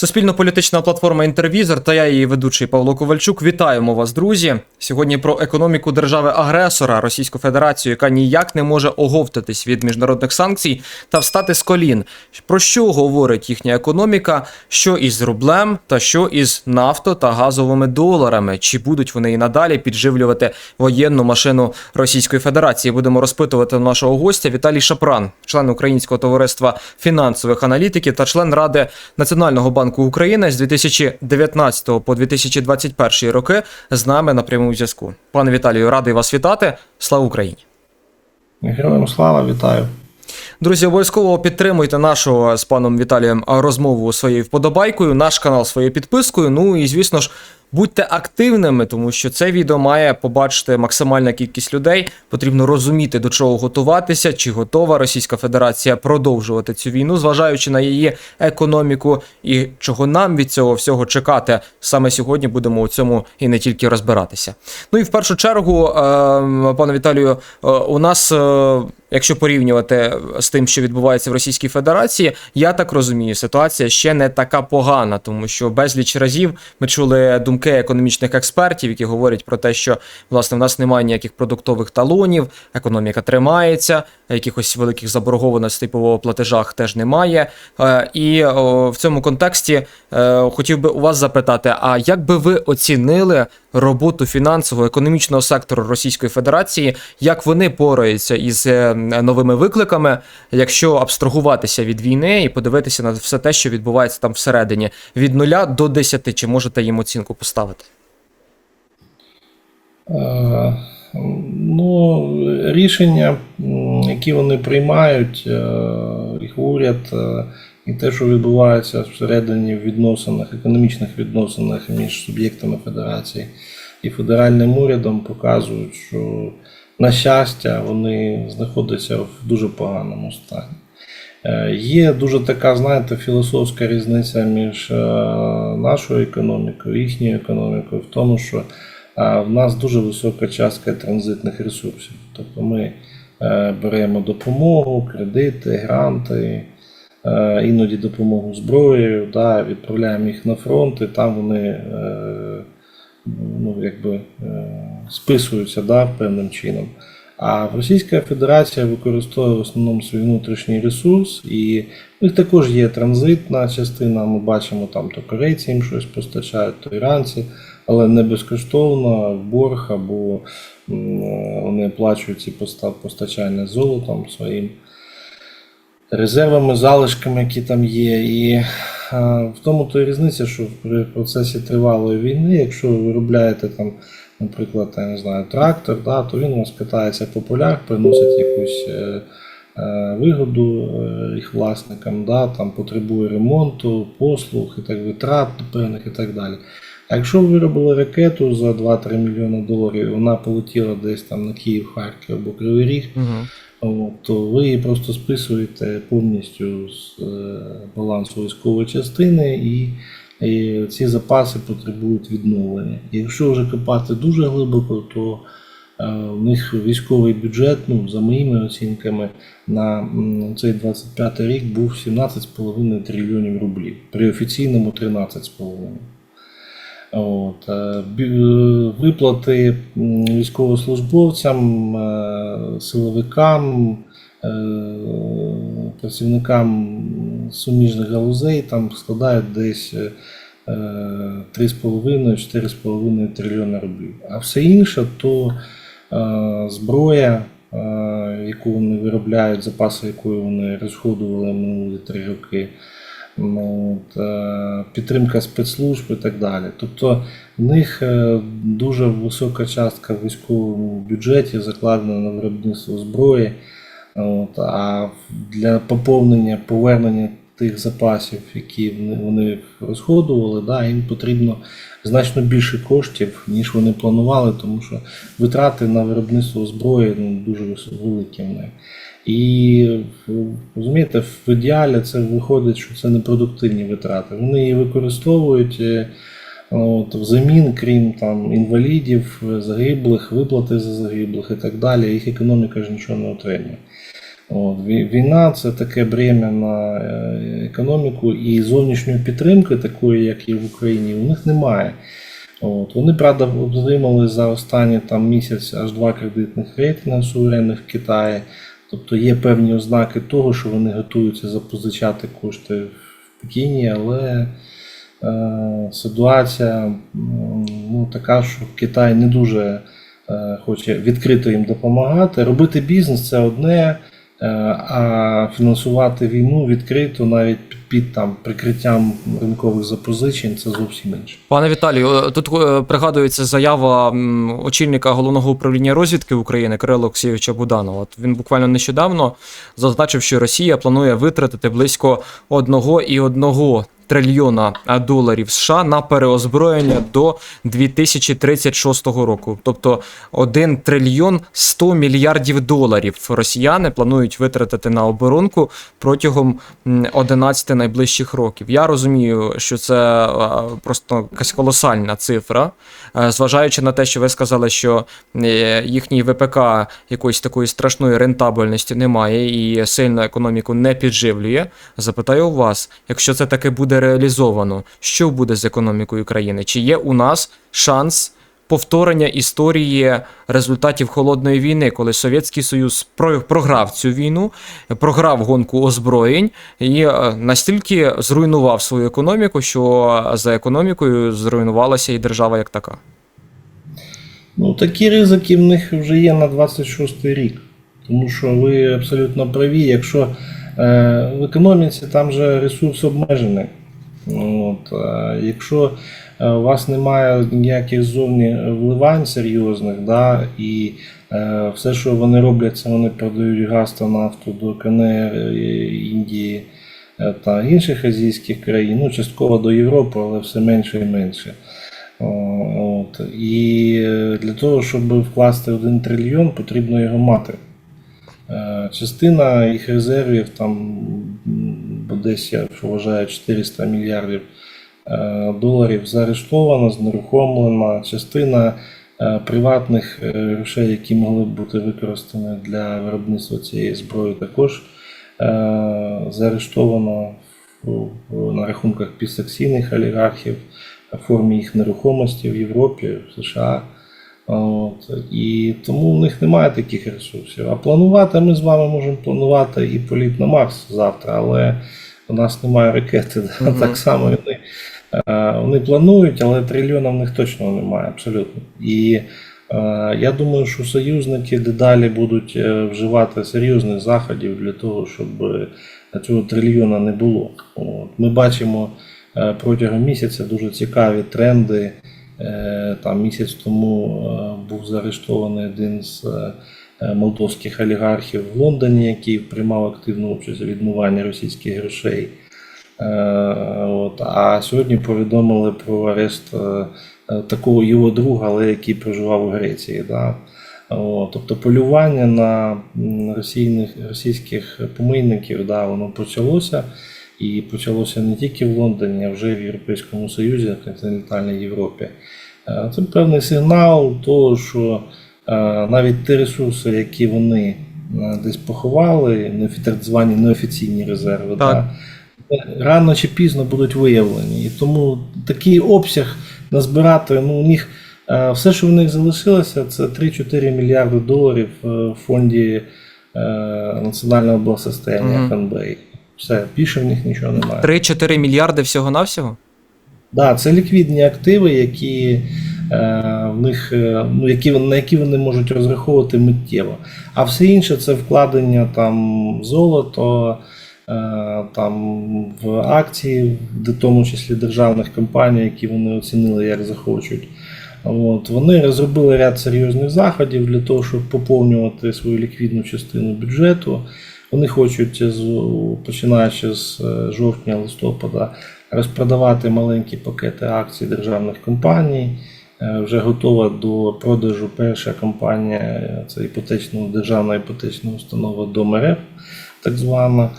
Суспільно-політична платформа Інтервізор та я її ведучий Павло Ковальчук. Вітаємо вас, друзі. Сьогодні про економіку держави-агресора Російську Федерацію, яка ніяк не може оговтатись від міжнародних санкцій та встати з колін. Про що говорить їхня економіка? Що із рублем та що із нафто та газовими доларами? Чи будуть вони і надалі підживлювати воєнну машину Російської Федерації? Будемо розпитувати нашого гостя Віталій Шапран, член Українського товариства фінансових аналітиків та член Ради Національного банку України з 2019 по 2021 роки з нами на прямому зв'язку. Пане Віталію, радий вас вітати. Слава Україні! Героям слава, вітаю. Друзі, обов'язково підтримуйте нашу з паном Віталієм розмову своєю вподобайкою, наш канал своєю підпискою. Ну і звісно ж, будьте активними, тому що це відео має побачити максимальна кількість людей. Потрібно розуміти, до чого готуватися, чи готова Російська Федерація продовжувати цю війну, зважаючи на її економіку, і чого нам від цього всього чекати. Саме сьогодні будемо у цьому і не тільки розбиратися. Ну і в першу чергу, е, пане Віталію, е, у нас. Якщо порівнювати з тим, що відбувається в Російській Федерації, я так розумію, ситуація ще не така погана, тому що безліч разів ми чули думки економічних експертів, які говорять про те, що власне в нас немає ніяких продуктових талонів, економіка тримається, якихось великих заборгованостей по платежах теж немає. Е, І в цьому контексті е, хотів би у вас запитати: а як би ви оцінили роботу фінансового економічного сектору Російської Федерації, як вони пораються із е, новими викликами, якщо абстрагуватися від війни і подивитися на все те, що відбувається там всередині, від нуля до 10, чи можете їм оцінку поставити? Ну, рішення, м, які вони приймають, е, їх уряд, е, і те, що відбувається всередині в відносинах, економічних відносинах між суб'єктами федерації і федеральним урядом, показують, що, на щастя, вони знаходяться в дуже поганому стані. Е, Є дуже така, знаєте, філософська різниця між нашою економікою їхньою економікою в тому, що в нас дуже висока частка транзитних ресурсів. Тобто ми беремо допомогу, кредити, гранти, е, іноді допомогу зброєю, да, відправляємо їх на фронт, і там вони е, ну, якби, е, списуються да, певним чином. А Російська Федерація використовує в основному свій внутрішній ресурс, і в них також є транзитна частина. Ми бачимо, там то корейці їм щось постачають, то іранці, але не безкоштовно в борг або вони оплачують ці постачання золотом своїм резервами, залишками, які там є. І е, в тому то і різниця, що при процесі тривалої війни, якщо ви виробляєте там, наприклад, я не знаю, трактор, да, то він у вас катається по полях, приносить якусь е, е, вигоду е, їх власникам, да, там потребує ремонту, послуг і так витрат певних і так далі. А якщо виробили ракету за 2-3 мільйони доларів, вона полетіла десь там на Київ, Харків або Кривий Ріг, Угу. От, то ви її просто списуєте повністю з е, балансу військової частини, і, і ці запаси потребують відновлення. Якщо вже копати дуже глибоко, то е, в них військовий бюджет, ну, за моїми оцінками, на цей 25 рік був 17,5 трильйонів рублів, при офіційному 13,5. От, е, е, виплати військовослужбовцям, е, силовикам, працівникам суміжних галузей там складають десь е, 3,5-4,5 трильйона рублів. А все інше то зброя, яку вони виробляють, запаси якої вони розходували минулі три роки. Ну, е, підтримка спецслужб і так далі. Тобто в них е, дуже висока частка військовому бюджеті закладена на виробництво зброї. От, а для поповнення, повернення тих запасів, які вони розходували, да, їм потрібно значно більше коштів, ніж вони планували, тому що витрати на виробництво зброї ну, дуже великі в них. І розумієте, в ідеалі це виходить, що це непродуктивні витрати. Вони її використовують е, от, взамін, крім там інвалідів, загиблих, виплати за загиблих і так далі. Їх економіка ж нічого не отримує. От, війна це таке бремя на е, економіку і зовнішньої підтримки, такої, як і в Україні, у них немає. От. Вони, правда, отримали за останні там, місяць аж два кредитних рейтинги суверенних в Китаї. Тобто є певні ознаки того, що вони готуються запозичати кошти в Пекіні, але е, ситуація ну, така, що Китай не дуже е, хоче відкрито їм допомагати. Робити бізнес це одне, е, а фінансувати війну відкрито навіть під, там, прикриттям ринкових запозичень це зовсім інше. Пане Віталію, е, тут е, пригадується заява очільника головного управління розвідки України Кирила Олексійовича Буданова. Він буквально нещодавно зазначив, що Росія планує витратити близько 1,1 трильйона доларів США на переозброєння до 2036 року. Тобто 1 трильйон 100 мільярдів доларів росіяни планують витратити на оборонку протягом 11 найближчих років. Я розумію, що це е, просто якась колосальна цифра, е, зважаючи на те, що ви сказали, що е, їхній ВПК якоїсь такої страшної рентабельності немає і сильно економіку не підживлює. Запитаю у вас, якщо це таки буде реалізовано, що буде з економікою країни? Чи є у нас шанс? Повторення історії результатів холодної війни, коли Совєтський Союз програв цю війну, програв гонку озброєнь і е, настільки зруйнував свою економіку, що за економікою зруйнувалася і держава як така. Ну, такі ризики в них вже є на 26 рік. Тому що ви абсолютно праві, якщо е, в економіці там же ресурс обмежений. От, е, якщо е, у вас немає ніяких зовні вливань серйозних, да, і е, все, що вони роблять, це вони продають газ та нафту до КНР, е, Індії та інших азійських країн, ну, частково до Європи, але все менше і менше. От. І для того, щоб вкласти 1 трильйон, потрібно його мати. Частина їх резервів, там десь я вважаю 400 мільярдів е, доларів заарештована, знерухомлена. Частина е, приватних е, грошей, які могли б бути використані для виробництва цієї зброї, також в- на рахунках підсекційних олігархів в формі їх нерухомості в Європі, в США. От. І тому в них немає таких ресурсів. А планувати ми з вами можемо планувати і політ на Марс завтра, але у нас немає ракети. Mm -hmm. Так само вони, е, вони планують, але трильйона в них точно немає, абсолютно. І е, я думаю, що союзники дедалі будуть е, вживати серйозних заходів для того, щоб цього трильйона не було. От. Ми бачимо протягом місяця дуже цікаві тренди. Е, Там місяць тому е, був заарештований один з е, молдовських олігархів в Лондоні, який приймав активну участь у відмиванні російських грошей. От. А сьогодні повідомили про арешт такого його друга, але який проживав у Греції. Да? От. Тобто полювання на російських помийників да, воно почалося. І почалося не тільки в Лондоні, а вже в Європейському Союзі, в континентальній Європі. Е, Це певний сигнал того, що е, навіть ті ресурси, які вони е, десь поховали, так звані неофіційні резерви, Так. да, рано чи пізно будуть виявлені. І тому такий обсяг назбирати, ну, у них все, що в них залишилося, це 3-4 мільярди доларів в фонді національного благосостояння. ФНБ. Все, більше в них нічого немає. 3-4 мільярди всього-навсього? Да, це ліквідні активи, які е, в них, е, ну, які, на які вони можуть розраховувати миттєво. А все інше це вкладення там в золото, е, там в акції, в тому числі державних компаній, які вони оцінили як захочуть. От, вони розробили ряд серйозних заходів для того, щоб поповнювати свою ліквідну частину бюджету. Вони хочуть, починаючи з е, жовтня-листопада, розпродавати маленькі пакети акцій державних компаній. Е, Вже готова до продажу перша компанія, е, це іпотечна, державна іпотечна установа ДомРФ, так звана.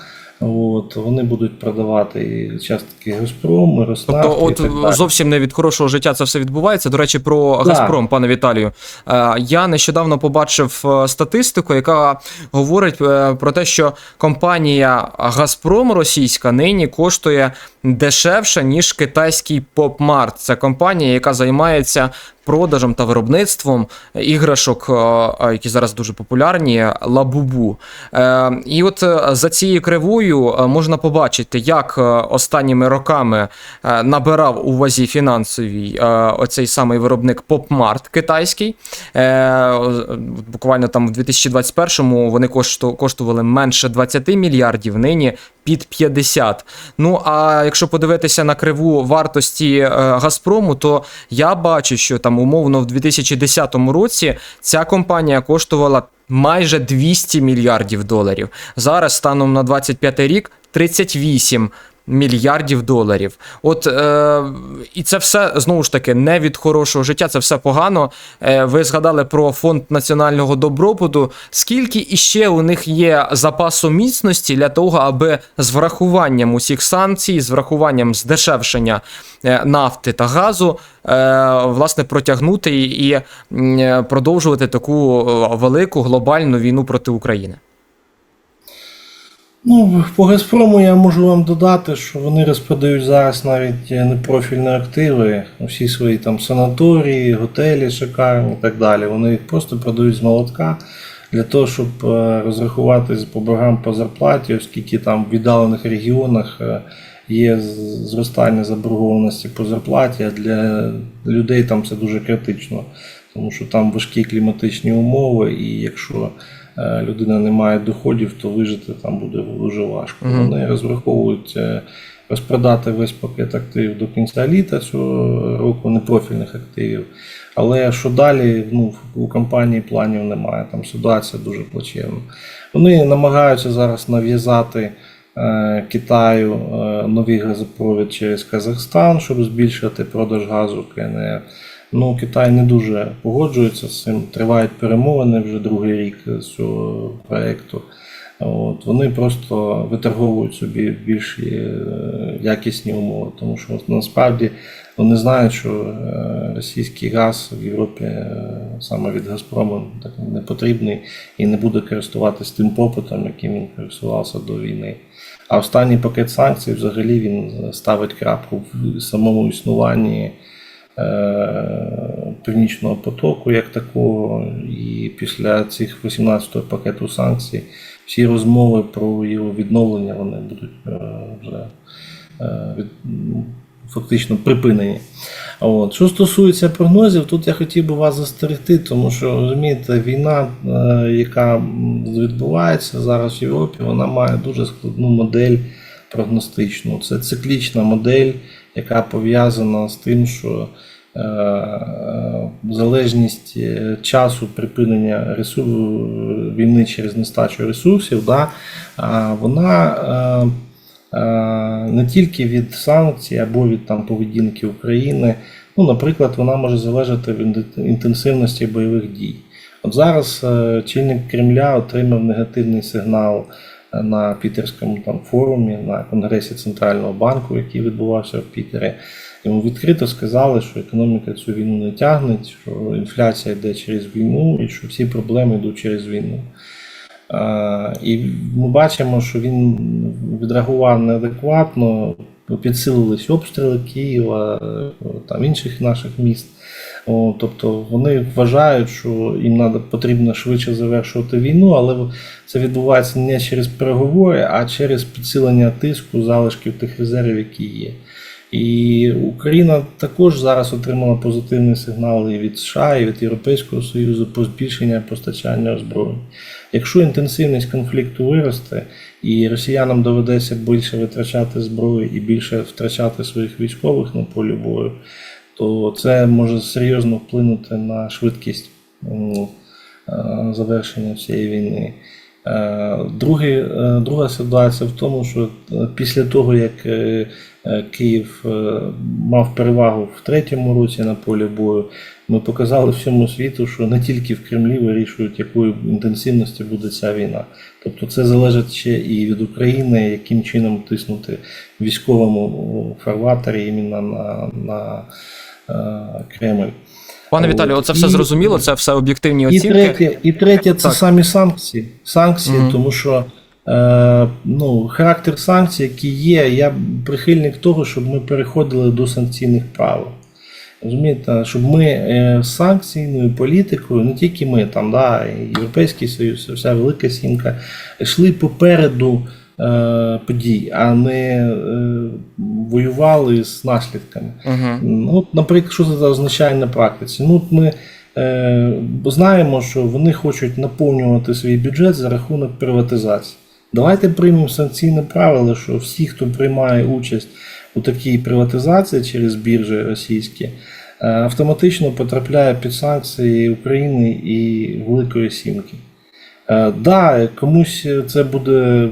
От, вони будуть продавати частки Газпрому, Роснафту Тобто, от і так далі. зовсім не від хорошого життя це все відбувається. До речі, про Так. Газпром, пане Віталію. Е, Я нещодавно побачив е, статистику, яка говорить е, про те, що компанія Газпром російська нині коштує дешевше, ніж китайський Попмарт. Це компанія, яка займається продажем та виробництвом іграшок, е, е, які зараз дуже популярні, лабубу. Е, І от за цією кривою можна побачити, як останніми роками набирав у вазі фінансовій оцей самий виробник Попмарт китайський. Буквально там в 2021-му вони кошту- коштували менше 20 мільярдів, нині під 50. Ну а якщо подивитися на криву вартості е, Газпрому, то я бачу, що там умовно в 2010 році ця компанія коштувала майже 200 мільярдів доларів. Зараз станом на 25 рік 38 мільярдів доларів. От е, і це все знову ж таки не від хорошого життя, це все погано. Е, ви згадали про фонд національного добробуту. Скільки іще у них є запасу міцності для того, аби з врахуванням усіх санкцій, з врахуванням здешевшення е, нафти та газу, е, власне, протягнути і, продовжувати таку е, велику глобальну війну проти України? Ну, по Газпрому я можу вам додати, що вони розпродають зараз навіть е, непрофільні активи, всі свої там санаторії, готелі шикарні і так далі. Вони їх просто продають з молотка для того, щоб е, розрахуватись по боргам по зарплаті, оскільки там в віддалених регіонах е, є зростання заборгованості по зарплаті, а для людей там це дуже критично, тому що там важкі кліматичні умови, і якщо людина не має доходів, то вижити там буде дуже важко. Мгм. Вони розраховують е, розпродати весь пакет активів до кінця літа цього року непрофільних активів. Але що далі, ну, у компанії планів немає. Там ситуація дуже плачевна. Вони намагаються зараз нав'язати е, Китаю е, новий газопровід через Казахстан, щоб збільшити продаж газу КНР. Ну, Китай не дуже погоджується з цим. Тривають перемовини вже другий рік з цього проєкту. От, вони просто виторговують собі більш е, якісні умови, тому що насправді вони знають, що е, російський газ в Європі е, саме від Газпрому так не потрібний і не буде користуватись тим попитом, яким він користувався до війни. А останній пакет санкцій взагалі він ставить крапку в самому існуванні Північного потоку як такого, і після цих 18-го пакету санкцій всі розмови про його відновлення вони будуть е, вже е, від, фактично припинені. От. Що стосується прогнозів, тут я хотів би вас застерегти, тому що розумієте, війна, е, яка відбувається зараз в Європі, вона має дуже складну модель прогностичну. Це циклічна модель, яка пов'язана з тим, що е, залежність е, часу припинення ресурсу війни через нестачу ресурсів, да, вона е, не тільки від санкцій або від там, поведінки України. Ну, наприклад, вона може залежати від інтенсивності бойових дій. От зараз чинник Кремля отримав негативний сигнал на Пітерському там форумі, на Конгресі Центрального банку, який відбувався в Пітері. Йому відкрито сказали, що економіка цю війну не тягне, що інфляція йде через війну і що всі проблеми йдуть через війну. І ми бачимо, що він відреагував неадекватно, підсилились обстріли Києва, там інших наших міст. О, тобто вони вважають, що їм потрібно швидше завершувати війну, але це відбувається не через переговори, а через підсилення тиску залишків тих резервів, які є. І Україна також зараз отримала позитивні сигнали і від США і від Європейського Союзу про збільшення постачання озброєнь. Якщо інтенсивність конфлікту виросте і росіянам доведеться більше витрачати зброї і більше втрачати своїх військових на полі бою, то це може серйозно вплинути на швидкість е, завершення цієї війни. Е, Другий, е, друга ситуація в тому, що після того, як Київ мав перевагу в третьому році на полі бою. Ми показали всьому світу, що не тільки в Кремлі вирішують, якої інтенсивності буде ця війна. Тобто це залежить ще і від України, яким чином тиснути військовому фарватері іменно на, на Кремль. Пане. Віталію, оце все І- зрозуміло, це все об'єктивні І оцінки. третє, і третє це Так. самі санкції. Санкції, Мгм. тому що е, ну, характер санкцій, які є, я прихильник того, щоб ми переходили до санкційних правил. Розумієте, щоб ми е, санкційною політикою, не тільки ми, там, да, і Європейський Союз, і вся Велика Сімка, йшли попереду е, подій, а не е, воювали з наслідками. Угу. От, наприклад, що це означає на практиці? Ну, от ми е, знаємо, що вони хочуть наповнювати свій бюджет за рахунок приватизації. Давайте приймемо санкційне правило, що всі, хто приймає участь у такій приватизації через біржі російські, е, автоматично потрапляє під санкції України і Великої Сімки. Е, Да, комусь це буде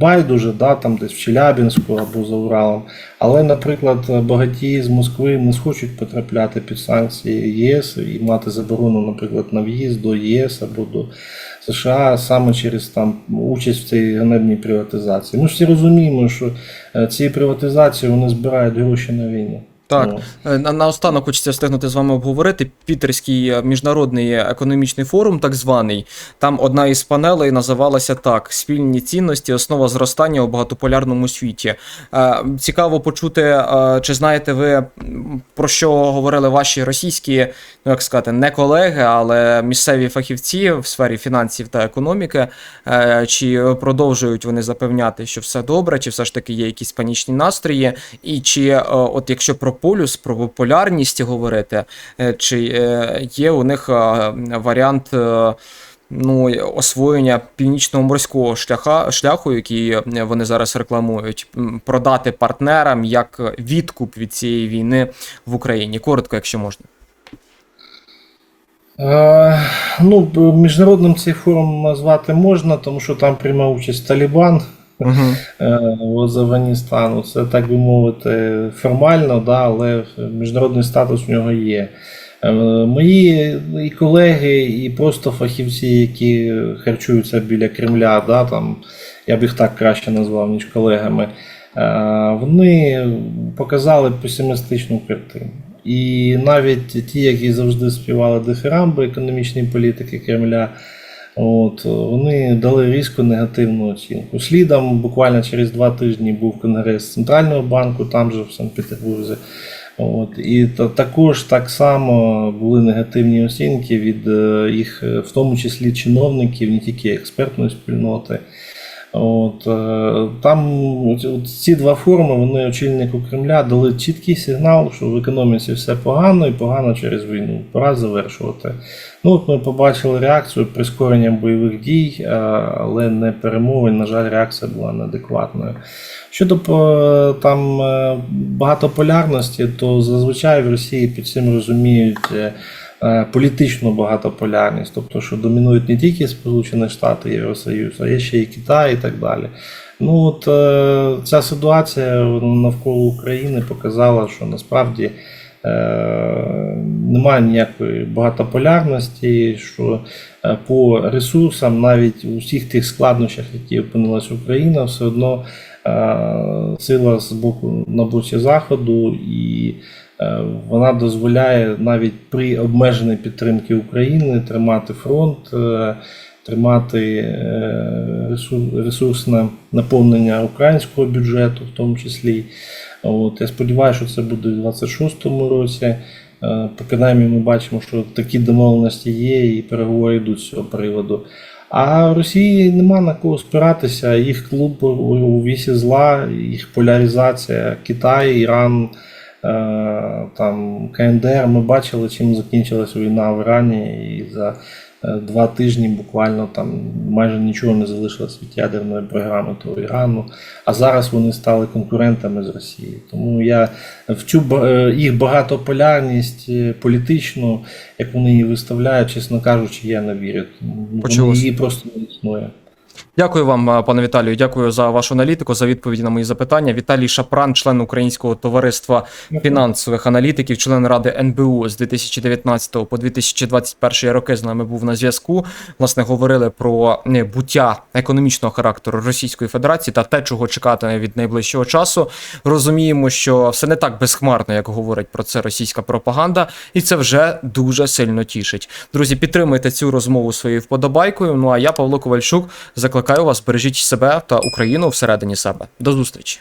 байдуже, да, там десь в Челябінську або за Уралом. Але, наприклад, багаті з Москви не схочуть потрапляти під санкції ЄС і мати заборону, наприклад, на в'їзд до ЄС або до США саме через там участь в цій ганебній приватизації. Ми ж всі розуміємо, що е, ці приватизації вони збирають гроші на війну. Так. Ну, Е, На, наостанок хочеться встигнути з вами обговорити. Пітерський е, міжнародний економічний форум, так званий. Там одна із панелей називалася так: Спільні цінності, основа зростання у багатополярному світі. Е, Цікаво почути, чи знаєте ви про що говорили ваші російські, ну як сказати, не колеги, але місцеві фахівці в сфері фінансів та економіки. Чи продовжують вони запевняти, що все добре, чи все ж таки є якісь панічні настрої, і чи от якщо про полюс, про полярність говорити, е, чи е, є у них е, варіант ну, освоєння північного морського шляха, шляху, який вони зараз рекламують, продати партнерам як відкуп від цієї війни в Україні? Коротко, якщо можна. Ну, міжнародним цей форум назвати можна, тому що там приймав участь Талібан Угу. е, з Афганістану. Це так би мовити, формально, да, але міжнародний статус в нього є. Е, Мої і колеги, і просто фахівці, які харчуються біля Кремля, да, там, я б їх так краще назвав, ніж колегами, е, вони показали песимістичну картину. І навіть ті, які завжди співали дифірамби економічної політики Кремля, от, вони дали різко негативну оцінку. Слідом буквально через два тижні був конгрес Центрального банку, там же в Санкт-Петербурзі. От, і та, також так само були негативні оцінки від е, їх, е, в тому числі чиновників, не тільки експертної спільноти. От, е, там от, ці два форуми, вони очільнику Кремля дали чіткий сигнал, що в економіці все погано і погано через війну. Пора завершувати. Ну, от ми побачили реакцію прискоренням бойових дій, е, але не перемовин. На жаль, реакція була неадекватною. Щодо е, там багатополярності, то зазвичай в Росії під цим розуміють політичну багатополярність, тобто, що домінують не тільки Сполучені Штати, Євросоюз, а є ще і Китай і так далі. Ну от е, ця ситуація навколо України показала, що насправді е, немає ніякої багатополярності, що е, по ресурсам, навіть у всіх тих складнощах, які опинилась Україна, все одно е, сила з боку на боці Заходу, і е, вона дозволяє навіть при обмеженій підтримці України тримати фронт, е, тримати е, ресурсне наповнення українського бюджету, в тому числі. От, я сподіваюся, що це буде у 26-му році. Е, принаймні, ми бачимо, що такі домовленості є, і переговори йдуть з цього приводу. А в Росії нема на кого спиратися. Їх клуб у- вісі зла, їх поляризація, Китай, Іран, е, там, КНДР. Ми бачили, чим закінчилась війна в Ірані. І за е, два тижні буквально там майже нічого не залишилось від ядерної програми того Ірану. А зараз вони стали конкурентами з Росією. Тому я в цю е, їх багатополярність е, політичну, як вони її виставляють, чесно кажучи, я не вірю. Тому. Її просто не існує. Дякую вам, е, пане Віталію. Дякую за вашу аналітику, за відповіді на мої запитання. Віталій Шапран, член Українського товариства фінансових аналітиків, член ради НБУ з 2019 по 2021 роки з нами був на зв'язку. Власне, говорили про е, буття економічного характеру Російської Федерації та те, чого чекати від найближчого часу. Розуміємо, що все не так безхмарно, як говорить про це російська пропаганда, і це вже дуже сильно тішить. Друзі, підтримуйте цю розмову своєю вподобайкою. Ну а я, Павло Ковальчук, закликаю вас бережіть себе та Україну всередині себе. До зустрічі.